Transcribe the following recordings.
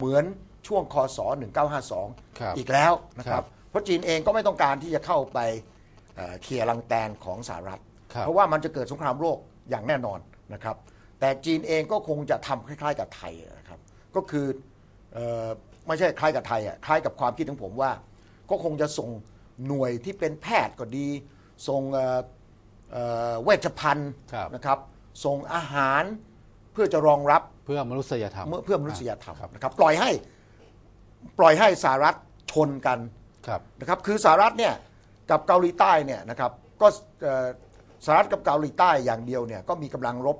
เหมือนช่วงคศครับ1952 อีกแล้วนะคครัรับบเพราะจีนเองก็ไม่ต้องการที่จะเข้าไปเอ่อเคลียร์ลังแตนของสหรัฐ ครับ เพราะว่ามันจะเกิดสงครามโลกอย่างแน่นอนนะครับ แต่จีนเองก็คงจะทำคล้ายๆกับไทยนะครับ ก็คือเออไม่ใช่คล้ายกับไทยอะคล้ายกับความคิดของผมว่า ก็คงจะส่งหน่วยที่เป็นแพทย์ก็ดี ส่งเอ่อเอ่อเวชภัณฑ์ครับ นะครับ ส่งอาหารเพื่อจะรองรับ เพื่อมนุษยธรรม เมื่อเพื่อมนุษยธรรมครับ นะครับปล่อยให้ปล่อยให้สหรัฐชนกันครับนะครับคือสหรัฐเนี่ยกับเกาหลีใต้เนี่ยนะครับก็เอ่อสหรัฐกับเกาหลีใต้อย่างเดียวเนี่ยก็มีกำลังรบ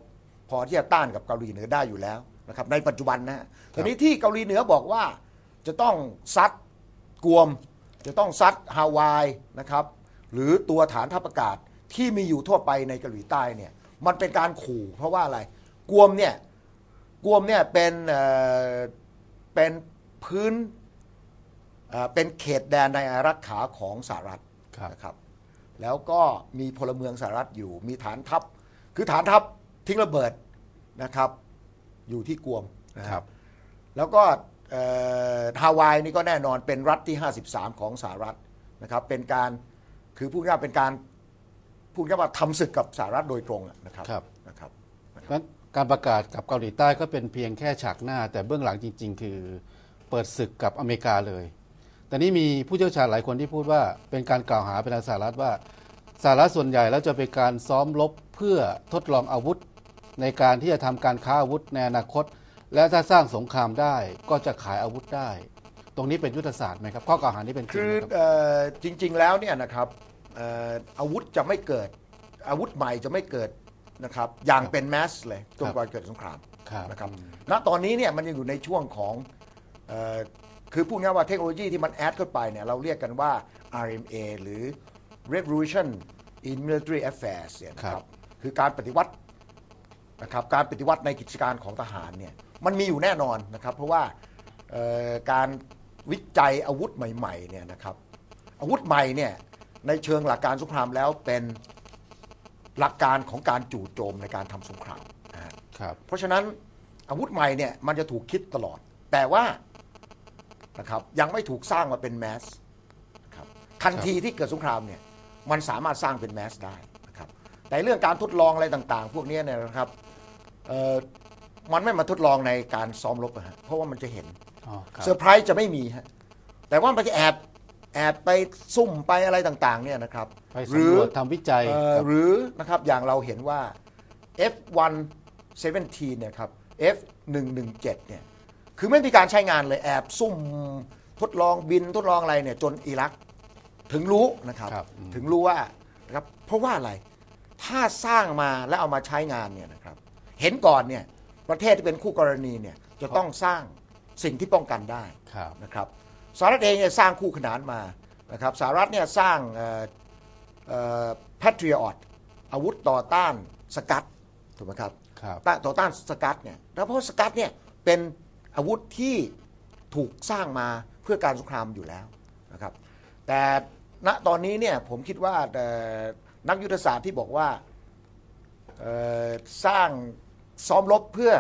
พอที่จะต้านกับเกาหลีเหนือได้อยู่แล้วนะครับในปัจจุบันนะฮะทีนี้ที่เกาหลีเหนือบอกว่าจะต้องซัดกวม จะต้องซัดฮาวายนะครับหรือตัวฐานทัพอากาศที่มีอยู่ทั่วไปในเกาหลีใต้เนี่ยมันเป็นการขู่เพราะว่าอะไรกวมเนี่ย กวมเนี่ยเป็นเอ่อเป็นพื้นเอ่อเป็นเขตแดนในอารักขาของสหรัฐครับนะครับ แล้วก็มีพลเมืองสหรัฐอยู่ มีฐานทัพ คือฐานทัพทิ้งระเบิดนะครับ อยู่ที่กวมนะคครัรับบแล้วก็เอ่อฮาวายนี่ก็แน่นอนเป็นรัฐที่ 53 ของสหรัฐนะครับ เป็นการคือพูดง่ายๆเป็นการพูดง่ายๆว่าทำศึกกับสหรัฐโดยตรงอะนะครับครับนะครับงั้น การประกาศกับเกาหลีใต้ก็เป็นเพียงแค่ฉากหน้า แต่เบื้องหลังจริง ๆ คือเปิดศึกกับอเมริกาเลย แต่นี่มีผู้เชี่ยวชาญหลายคนที่พูดว่าเป็นการกล่าวหาเป็นทางสหรัฐว่าสหรัฐส่วนใหญ่แล้วจะเป็นการซ้อมรบเพื่อทดลองอาวุธ ในการที่จะทำการค้าอาวุธในอนาคต และถ้าสร้างสงครามได้ก็จะขายอาวุธได้ ตรงนี้เป็นยุทธศาสตร์ไหมครับข้อกล่าวหานี้เป็นจริงคือไหมครับเอ่อจริง ๆ แล้วเนี่ยนะครับเอ่ออาวุธจะไม่เกิดอาวุธใหม่จะไม่เกิด นะครับอย่างเป็นแมสเลยจนกว่าเกิดสงครามครับนะครับณตอนนี้เนี่ยมันยังอยู่ในช่วงของเอ่อคือพูดง่ายๆว่าเทคโนโลยีที่มันแอดเข้าไปเนี่ยเราเรียกกันว่า RMA หรือ Revolution in Military Affairs เนี่ยนะคครัรับ บคือการปฏิวัตินะครับการปฏิวัติในกิจการของทหารเนี่ยมันมีอยู่แน่นอนนะครับ เพราะว่าเอ่อการวิจัยอาวุธใหม่ๆเนี่ยนะครับอาวุธใหม่เนี่ยในเชิงหลักการสงครามแล้วเป็น หลักการของการจู่โจมในการทำสงครามนะฮะครับ เพราะฉะนั้นอาวุธใหม่เนี่ยมันจะถูกคิดตลอด แต่ว่านะครับยังไม่ถูกสร้างมาเป็นแมสนะครับทันทีที่เกิดสงครามเนี่ยมันสามารถสร้างเป็นแมสได้นะครับแต่เรื่องการทดลองอะไรต่างๆ พวกเนี้ยเนี่ยนะครับเอ่อมันไม่มาทดลองในการซ้อมรบอะฮะเพราะว่ามันจะเห็นอ๋อครับเซอร์ไพรส์จะไม่มีฮะแต่ว่ามันจะแอบ แอบไปซุ่มไปอะไรต่างๆเนี่ยนะครับไปหรืสำอรวจทำวิจัยเอ่อครับ หรือนะครับอย่างเราเห็นว่า F117 เนี่ยครับ F117 เนี่ยคือไม่มีการใช้งานเลยแอบซุ่มทดลองบินทดลองอะไรเนี่ยจนอิรักถึงรู้นะครับครับอืม ถึงรู้ว่านะครับเพราะว่าอะไรถ้าสร้างมาแล้วเอามาใช้งานเนี่ยนะครับเห็นก่อนเนี่ยประเทศที่เป็นคู่กรณีเนี่ยจะต้องสร้างสิ่งที่ป้องกันได้ ครับนะครับ สหรัฐเองเนี่ยสร้างคู่ขนานมานะครับสหรัฐเนี่ยสร้างแพทริออตอาวุธต่อต้านสกัดถูกไหมครับครับต้านต่อต้านสกัดเนี่ยแล้วเพราะสกัดเนี่ยเป็นอาวุธที่ถูกสร้างมาเพื่อการสงครามอยู่แล้วนะครับแต่ณตอนนี้เนี่ยผมคิดว่าเอ่อนักยุทธศาสตร์ที่บอกว่าเอ่อสร้างซ้อมรบเพื่อ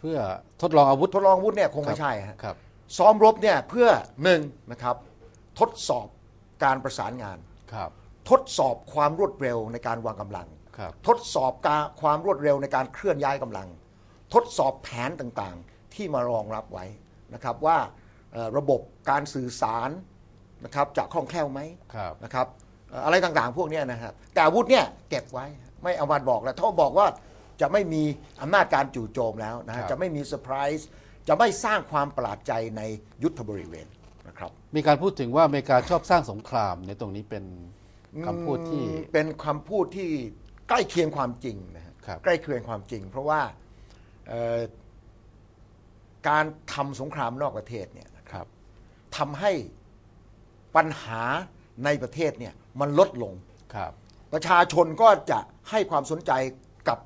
เพื่อทดลองอาวุธทดลองอาวุธเนี่ยคงไม่ใช่ฮะครับ ซ้อมรบเนี่ยเพื่อหนึ่งนะครับทดสอบการประสานงาน ครับ ทดสอบความรวดเร็วในการวางกำลัง ครับ ทดสอบการความรวดเร็วในการเคลื่อนย้ายกำลัง ทดสอบแผนต่างๆที่มารองรับไว้นะครับว่าเอ่อระบบการสื่อสารนะครับจะคล่องแคล่วไหม ครับ นะครับเอ่ออะไรต่างๆ พวกเนี้ยนะครับแต่อาวุธเนี่ยเก็บไว้ไม่เอามาบอกแล้วถ้าบอกว่าจะไม่มีอำนาจการจู่โจมแล้วนะฮะครับจะไม่มีเซอร์ไพรส์ จะไม่สร้างความประหลาดใจในยุทธบริเวณนะครับ มีการพูดถึงว่าอเมริกาชอบสร้างสงครามในตรงนี้เป็นคำพูดที่อืมเป็นคำพูดที่ใกล้เคียงความจริงนะฮะครับ ใกล้เคียงความจริง เพราะว่าเอ่อการทำสงครามนอกประเทศเนี่ยนะครับครับ ทำให้ปัญหาในประเทศเนี่ยมันลดลง ครับ ประชาชนก็จะให้ความสนใจกับ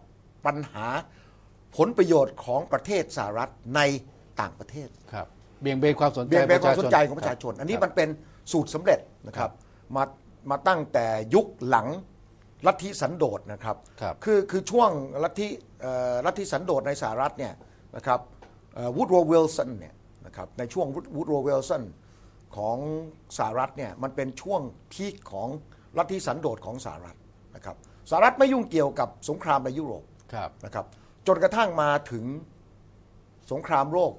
ปัญหาผลประโยชน์ของประเทศสหรัฐใน ต่างประเทศ ครับเบี่ยงเบนความสนใจเบี่ยงเบนความระชสนใจของประชาชน อันนี้ครับมันเป็นสูตรสำเร็จนะครับมามาตั้งแต่ยุคหลังลัทธิสันโดษนะครับครับคือคือช่วงลัทธิเอ่อลัทธิสันโดษในสหรัฐเนี่ยนะครับวูดโรวิลสันเนี่ยนะนะครับในช่วงวูดโรเวลสันของสหรัฐเนี่ยมันเป็นช่วงพีคของลัทธิสันโดษของสหรัฐนะครับสหรัฐไม่ยุ่งเกี่ยวกับสงครามในยุโรปครับนะครับจนกระทั่งมาถึง สงครามโลก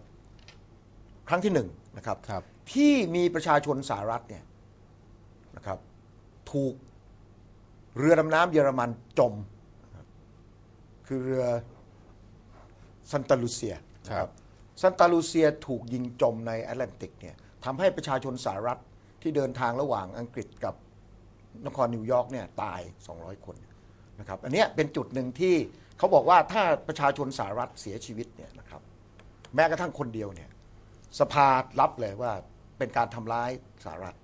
ครั้งที่หนึ่งนะครับครับ ที่มีประชาชนสหรัฐเนี่ยนะครับ ถูกเรือดำน้ำเยอรมันจมนะครับคือเรือซันตาลูเซียนะครับซันตาลูเซียถูกยิงจมในแอตแลนติกเนี่ยทำให้ประชาชนสหรัฐที่เดินทางระหว่างอังกฤษกับนครนิวยอร์กเนี่ยตาย 200 คนนะครับ อันเนี้ยเป็นจุดหนึ่งที่เขาบอกว่าถ้าประชาชนสหรัฐเสียชีวิตเนี่ยนะครับ แม้กระทั่งคนเดียวเนี่ยสภารับเลยว่าเป็นการทำร้ายสหรัฐ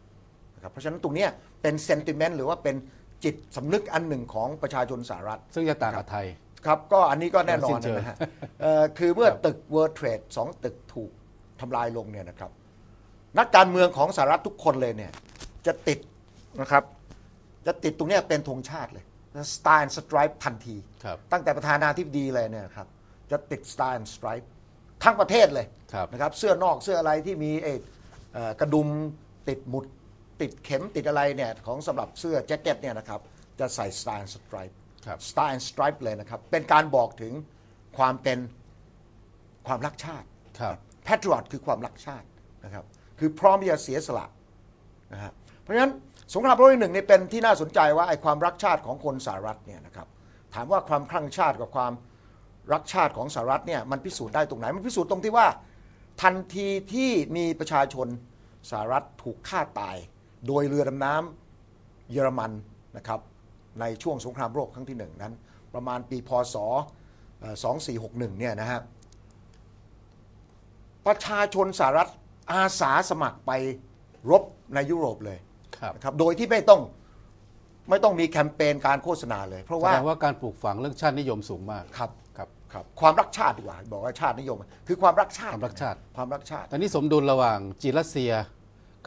นะครับเพราะฉะนั้นตรงเนี้ยเป็นเซนติเมนต์หรือว่าเป็นจิตสำนึกอันหนึ่งของประชาชนสหรัฐ ซึ่งจะต่างกับไทยครับก็อันนี้ก็แน่นอนสิ้นเชิงนะฮะเอ่อคือเมื่อครับตึก World Trade สองตึกถูกทำลายลงเนี่ยนะครับนักการเมืองของสหรัฐทุกคนเลยเนี่ยจะติดนะครับจะติดตรงเนี้ยเป็นธงชาติเลย Star and Stripe ทันทีครับตั้งแต่ประธานาธิบดีเลยเนี่ยนะครับจะติด Star and Stripe ทั้งประเทศเลยครับ นะครับ เสื้อนอกเสื้ออะไรที่มีเออเอ่อกระดุมติดหมุดติดเข็มติดอะไรเนี่ยของสำหรับเสื้อแจ็คเก็ตเนี่ยนะครับจะใส่ Star and Stripe ครับ Star and Stripe เลยนะครับ เป็นการบอกถึงความเป็นความรักชาติครับ patriot คือความรักชาตินะครับ คือพร้อมที่จะเสียสละนะฮะเพราะฉะนั้นสงครามโลกที่หนึ่งนี่เป็นที่น่าสนใจว่าไอ้ความรักชาติของคนสหรัฐเนี่ยนะครับถามว่าความคลั่งชาติกับความ รักชาติของสหรัฐเนี่ยมันพิสูจน์ได้ตรงไหน มันพิสูจน์ตรงที่ว่า ทันทีที่มีประชาชนสหรัฐถูกฆ่าตาย โดยเรือดำน้ำเยอรมันนะครับในช่วงสงครามโลกครั้งที่หนึ่งนั้น ประมาณปีพศเอ่อ2461 เนี่ยนะฮะประชาชนสหรัฐอาสาสมัครไปรบในยุโรปเลยครับนะครับโดยที่ไม่ต้องไม่ต้องมีแคมเปญการโฆษณาเลย เพราะแสว่าดงว่าการปลูกฝังเรื่องชาตินิยมสูงมากครับครับ ครับความรักชาติดีกว่า บอกว่าชาตินิยม คือความรักชาติความรักชาติ ความรักชาติ ตอนนี้สมดุลระหว่างจีนรัสเซีย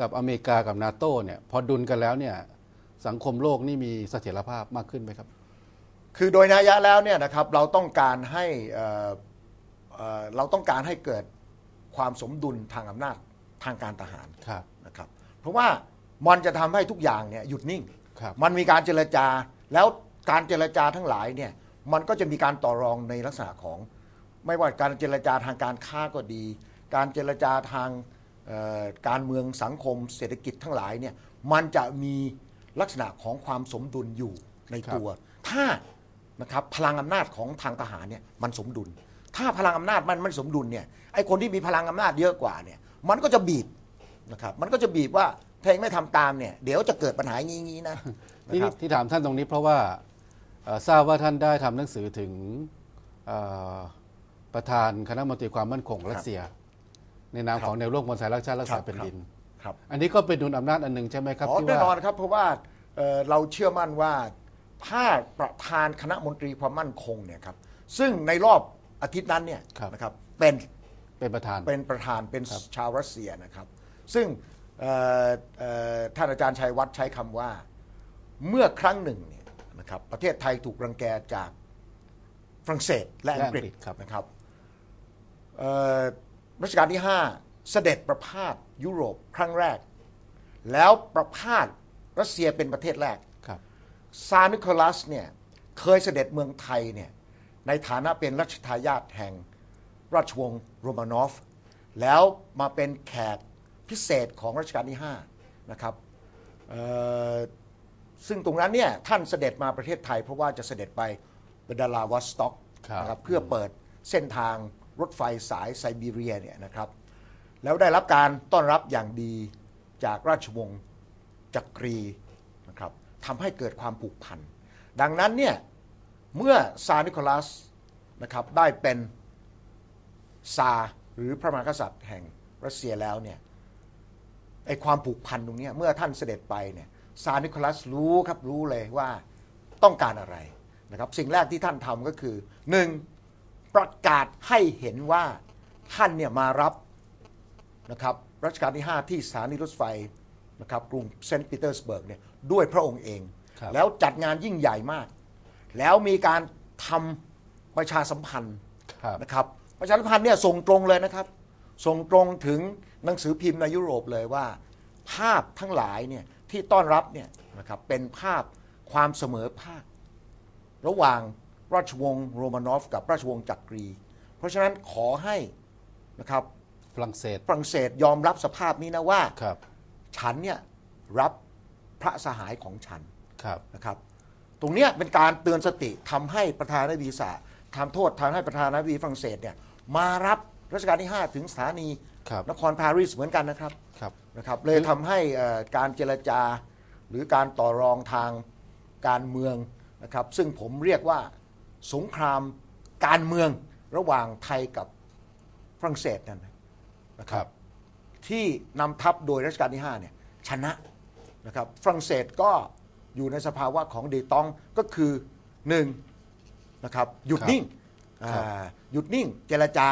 กับอเมริกากับนาโต้เนี่ยพอดุลกันแล้วเนี่ยสังคมโลกนี่มีเสถียรภาพมากขึ้นไหมครับ คือโดยนัยยะแล้วเนี่ยนะครับเราต้องการให้เอ่อเอ่อเราต้องการให้เกิดความสมดุลทางอำนาจทางการทหารครับ นะครับ เพราะว่ามันจะทำให้ทุกอย่างเนี่ยหยุดนิ่ง ครับ มันมีการเจรจาแล้วการเจรจาทั้งหลายเนี่ย มันก็จะมีการต่อรองในลักษณะของ ไม่ว่าการเจรจาทางการค้าก็ดี การเจรจาทางเอ่อการเมืองสังคม เศรษฐกิจทั้งหลายเนี่ยมันจะมีลักษณะของความสมดุลอยู่ในตัว ถ้านะครับพลังอำนาจของทางทหารเนี่ยมันสมดุล ถ้าพลังอำนาจมันไม่สมดุลเนี่ยไอ้คนที่มีพลังอำนาจเยอะกว่าเนี่ยมันก็จะบีบนะครับมันก็จะบีบว่าถ้าเองไม่ทำตามเนี่ยเดี๋ยวจะเกิดปัญหางี้งี้ๆนะนะที่ครับที่ถามท่านตรงนี้เพราะว่าเอ่อ ทราบว่าท่านได้ทำหนังสือถึงเอ่อประธานคณะมนตรีความมั่นคงรัสเซีย ในนามครับของแนวร่วมคนสายรักชาติรักครัษาบแผ่นดินครับอันนี้ก็เป็นดุลอำนาจอันหนึ่งใช่ไหมครับอ๋อที่แน่นอนว่าครับ เพราะว่าเอ่อเราเชื่อมั่นว่าถ้าประธานคณะมนตรีความมั่นคงเนี่ยครับซึ่งในรอบอาทิตย์นั้นเนี่ยครับนะครับเป็นเป็นประธานเป็นประธานเป็นครับชาวรัสเซียนะครับ ซึ่งเอ่อเอ่อท่านอาจารย์ชัยวัฒน์ใช้คำว่าเมื่อครั้งหนึ่งเนี่ย นะครับประเทศไทยถูกรังแกจากฝรั่งเศสและอังกฤษและอังกฤษครับ นะครับเอ่อรัชกาลที่ 5 เสด็จประพาสยุโรปครั้งแรก แล้วประพาสรัสเซียเป็นประเทศแรก ครับ ซาร์นิโคลัสเนี่ยเคยเสด็จเมืองไทยเนี่ยในฐานะเป็นรัชทายาทแห่งราชวงศ์โรมานอฟ แล้วมาเป็นแขกพิเศษของรัชกาลที่5นะครับเอ่อ ซึ่งตรงนั้นเนี่ยท่านเสด็จมาประเทศไทย เพราะว่าจะเสด็จไปเบดาลาวอสต็อกครับนะครับเพื่อเปิดเส้นทางรถไฟสายไซบีเรียเนี่ยนะครับ แล้วได้รับการต้อนรับอย่างดีจากราชวงศ์จักรีนะครับทำให้เกิดความผูกพัน ดังนั้นเนี่ยเมื่อซาร์นิโคลัสนะครับได้เป็นซาร์หรือพระมหากษัตริย์แห่งรัสเซียแล้วเนี่ยไอความผูกพันตรงเนี้ยเมื่อท่านเสด็จไปเนี่ย ซาร์นิโคลัสรู้ครับรู้เลยว่าต้องการอะไรนะครับสิ่งแรกที่ท่านทำก็คือหนึ่งประกาศให้เห็นว่าท่านเนี่ยมารับนะครับรัชกาลที่ 5 ที่สถานีรถไฟนะครับกรุงเซนต์ปีเตอร์สเบิร์กเนี่ยด้วยพระองค์เองครับแล้วจัดงานยิ่งใหญ่มาก แล้วมีการทำประชาสัมพันธ์ครับนะครับประชาสัมพันธ์เนี่ยส่งตรงเลยนะครับ ส่งตรงถึงหนังสือพิมพ์ในยุโรปเลยว่า ภาพทั้งหลายเนี่ย ที่ต้อนรับเนี่ยนะครับเป็นภาพความเสมอภาค ระหว่างราชวงศ์โรมานอฟกับราชวงศ์จักรี เพราะฉะนั้นขอให้นะครับฝรั่งเศสฝรั่งเศสยอมรับสภาพนี้นะว่าครับ ฉันเนี่ยรับพระสหายของฉันครับนะครับ ตรงเนี้ยเป็นการเตือนสติทำให้ประธานาธิบดีสะทำโทษทำให้ประธานาธิบดีฝรั่งเศสเนี่ยมารับรัชกาลที่ 5 ถึงสถานีครับนครปารีสเหมือนกันนะครับครับ นะครับเลยทำให้เอ่อการเจรจา หรือการต่อรองทางการเมืองนะครับซึ่งผมเรียกว่าสงครามการเมืองระหว่างไทยกับฝรั่งเศสนั่นนะคครัรับ บ ที่นำทัพโดยรัชกาลที่5เนี่ยชนะนะครับฝรั่งเศสก็อยู่ในสภาวะของเดตองก็คือหนึ่งนะครับหยุดครับนิ่งครับอ่าหยุดนิ่งเจรจา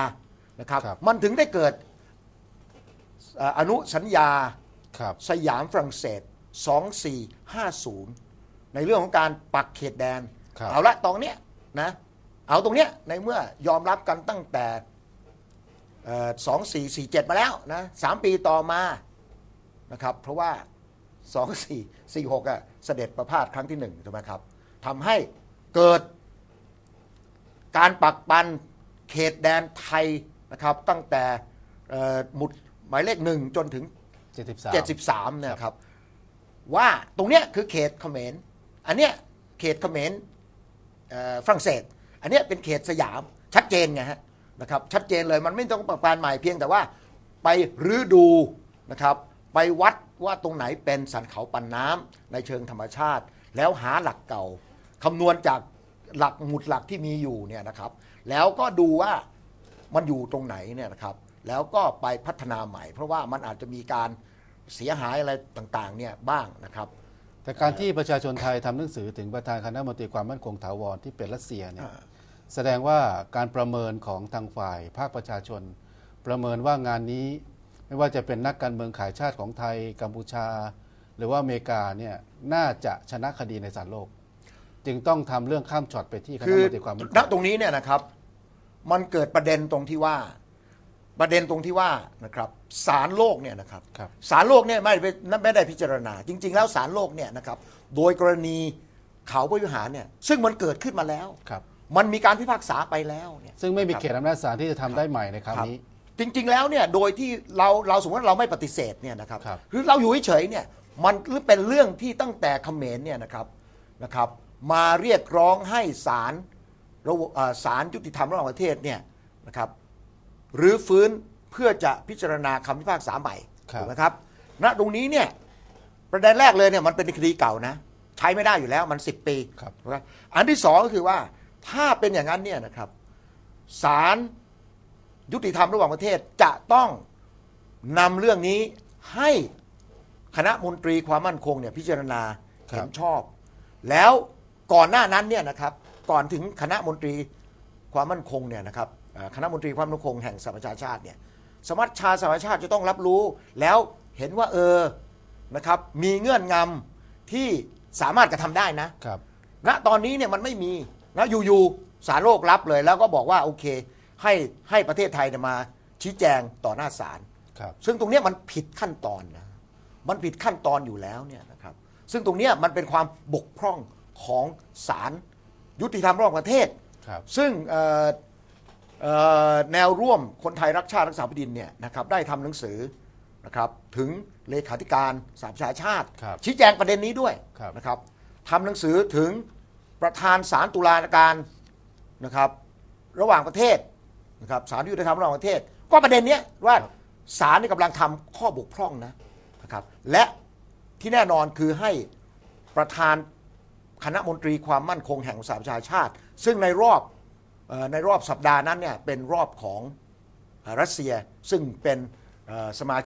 นะครับครับ มันถึงได้เกิดเอ่ออนุสัญญาครับสยามฝรั่งเศส 2450 ในเรื่องของการปักเขตแดนครับเอาละตรงเนี้ยนะเอาตรงเนี้ยในเมื่อยอมรับกันตั้งแต่เอ่อ2447 มาแล้วนะสามปีต่อมานะครับเพราะว่า 2446อะเสด็จประพาสครั้งที่หนึ่งถูกไหมครับทำให้เกิดการปักปันเขตแดนไทยนะครับตั้งแต่เอ่อหมุด หมายเลขหนึ่งจนถึง 73 73เนะครับ ว่าตรงเนี้ยคือเขตเขมรอันเนี้ยเขตเขมรเอ่อฝรั่งเศส อันเนี้ยเป็นเขตสยามชัดเจนไงฮะนะครับชัดเจนเลยมันไม่ต้องปรับปรานใหม่เพียงแต่ว่าไปรื้อดูนะครับไปวัดว่าตรงไหนเป็นสันเขาปันน้ำในเชิงธรรมชาติ แล้วหาหลักเก่าคำนวณจากหลักหมุดหลักที่มีอยู่เนี่ยนะครับ แล้วก็ดูว่ามันอยู่ตรงไหนเนี่ยนะครับ แล้วก็ไปพัฒนาใหม่ เพราะว่ามันอาจจะมีการเสียหายอะไรต่างๆเนี่ยบ้างนะครับ แต่การที่ประชาชนไทยทำหนังสือถึงประธานคณะมนตรีความมั่นคงถาวรที่เป็นรัสเซียเนี่ยอ่าแสดงว่าการประเมินของทางฝ่ายภาคประชาชน ประเมินว่างานนี้ ไม่ว่าจะเป็นนักการเมืองขายชาติของไทยกัมพูชา หรือว่าอเมริกาเนี่ยน่าจะชนะคดีในศาลโลก จึงต้องทำเรื่องข้ามช็อตไปที่คณะคือมนตรีความมั่นคณงตรงนี้เนี่ยนะครับ มันเกิดประเด็นตรงที่ว่า ประเด็นตรงที่ว่านะครับศาลโลกเนี่ยนะครับครับศาลโลกเนี่ยไม่ได้ไม่ได้พิจารณา จริง ๆ แล้วศาลโลกเนี่ยนะครับโดยกรณีเขาพระวิหารเนี่ยซึ่งมันเกิดขึ้นมาแล้ว ครับ มันมีการพิพากษาไปแล้วเนี่ย ซึ่งไม่มีนะครับเขตอำนาจศาลที่จะทำได้ใหม่ในครั้งครับนี้ จริง ๆ แล้วเนี่ยโดยที่เราเราสมมติว่าเราไม่ปฏิเสธเนี่ยนะครับครับคือเราอยู่เฉยๆเนี่ยมันเป็นเรื่องที่ตั้งแต่เขมรเนี่ยนะครับนะครับ มาเรียกร้องให้ศาลระหว่างเอ่อศาลยุติธรรมระหว่างประเทศเนี่ยนะครับ หรือฟื้นเพื่อจะพิจารณาคำพิพากษาใหม่ครับ ถูกไหมครับณตรงนี้เนี่ยประเด็นแรกเลยเนี่ยมันเป็นคดีเก่านะ ใช้ไม่ได้อยู่แล้วมัน 10 ปีครับนะครับอันที่สองก็คือว่าถ้าเป็นอย่างนั้นเนี่ยนะครับศาลยุติธรรมระหว่างประเทศจะต้องนำเรื่องนี้ให้คณะมนตรีความมั่นคงเนี่ยพิจารณาครับ เห็นชอบ แล้วก่อนหน้านั้นเนี่ยนะครับก่อนถึงคณะมนตรีความมั่นคงเนี่ยนะครับเอ่อ คณะมนตรีความมั่นคงแห่งสหประชาชาติเนี่ยสมัชชาสหประชาชาติจะต้องรับรู้แล้วเห็นว่าเออนะครับมีเงื่อนงำที่สามารถกระทำได้นะครับณตอนนี้เนี่ยมันไม่มีนะอยู่ๆสารโลกรับเลย แล้วก็บอกว่าโอเค ให้ให้ประเทศไทยเนี่ยมาชี้แจงต่อหน้าศาลครับซึ่งตรงเนี้ยมันผิดขั้นตอนนะมันผิดขั้นตอนอยู่แล้วเนี่ยนะครับ ซึ่งตรงเนี้ยมันเป็นความบกพร่องของศาลยุติธรรมระหว่างประเทศครับซึ่งเอ่อเอ่อ แนวร่วมคนไทยรักชาติรักษาแผ่นดินเนี่ยนะครับได้ทำหนังสือนะครับถึงเลขาธิการสหประชาชาติครับชี้แจงประเด็นนี้ด้วยครับนะครับทำหนังสือถึงประธานศาลตุลาการนะครับระหว่างประเทศนะครับศาลยุติธรรมระหว่างประเทศ ก็ประเด็นเนี้ยว่าศาลนี่กำลังทำข้อบกพร่องนะนะครับและที่แน่นอนคือให้ประธานคณะมนตรีความมั่นคงแห่งสหประชาชาติ ซึ่งในรอบเออ ในรอบสัปดาห์นั้นเนี่ยเป็นรอบของรัสเซียซึ่งเป็นสมา